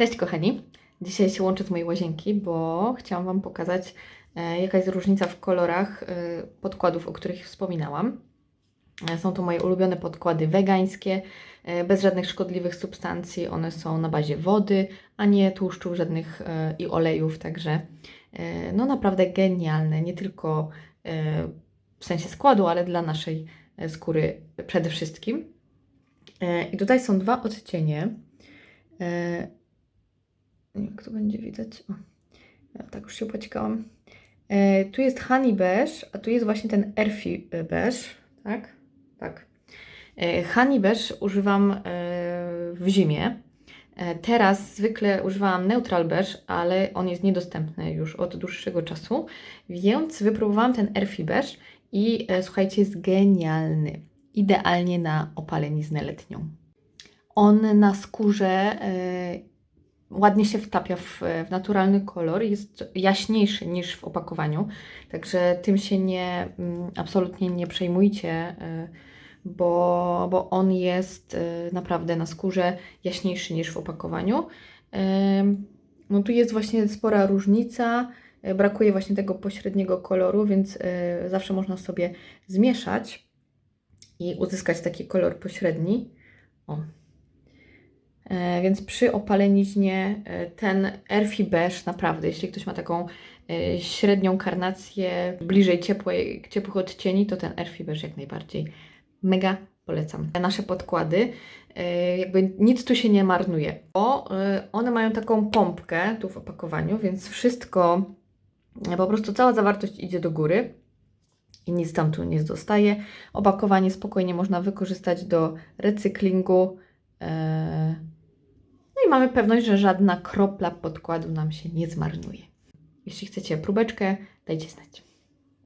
Cześć kochani! Dzisiaj się łączę z mojej łazienki, bo chciałam Wam pokazać, e, jaka jest różnica w kolorach e, podkładów, o których wspominałam. E, Są to moje ulubione podkłady wegańskie, bez żadnych szkodliwych substancji. One są na bazie wody, a nie tłuszczów żadnych i olejów, także no naprawdę genialne, nie tylko w sensie składu, ale dla naszej skóry przede wszystkim. I tutaj są dwa odcienie. Jak to będzie widać. O, ja tak już się pociekałam. E, tu jest Honey Beige, a tu jest właśnie ten Earthy Beige, tak? Tak. E, honey Beige używam e, w zimie. E, teraz zwykle używałam Neutral Beige, ale on jest niedostępny już od dłuższego czasu, więc wypróbowałam ten Earthy Beige i e, słuchajcie, jest genialny. Idealnie na opaleniznę letnią. On na skórze e, ładnie się wtapia w, w naturalny kolor, jest jaśniejszy niż w opakowaniu, także tym się nie, mm, absolutnie nie przejmujcie, y, bo, bo on jest y, naprawdę na skórze jaśniejszy niż w opakowaniu. Ym, No tu jest właśnie spora różnica, brakuje właśnie tego pośredniego koloru, więc zawsze można sobie zmieszać i uzyskać taki kolor pośredni. O, E, Więc przy opaleniźnie e, ten Beige naprawdę, jeśli ktoś ma taką e, średnią karnację, bliżej ciepłej, ciepłych odcieni, to ten Beige jak najbardziej. Mega polecam. Nasze podkłady, e, jakby nic tu się nie marnuje, bo e, one mają taką pompkę tu w opakowaniu, więc wszystko, e, po prostu cała zawartość idzie do góry i nic tam tu nie zostaje. Opakowanie spokojnie można wykorzystać do recyklingu. e, i mamy pewność, że żadna kropla podkładu nam się nie zmarnuje. Jeśli chcecie próbeczkę, dajcie znać.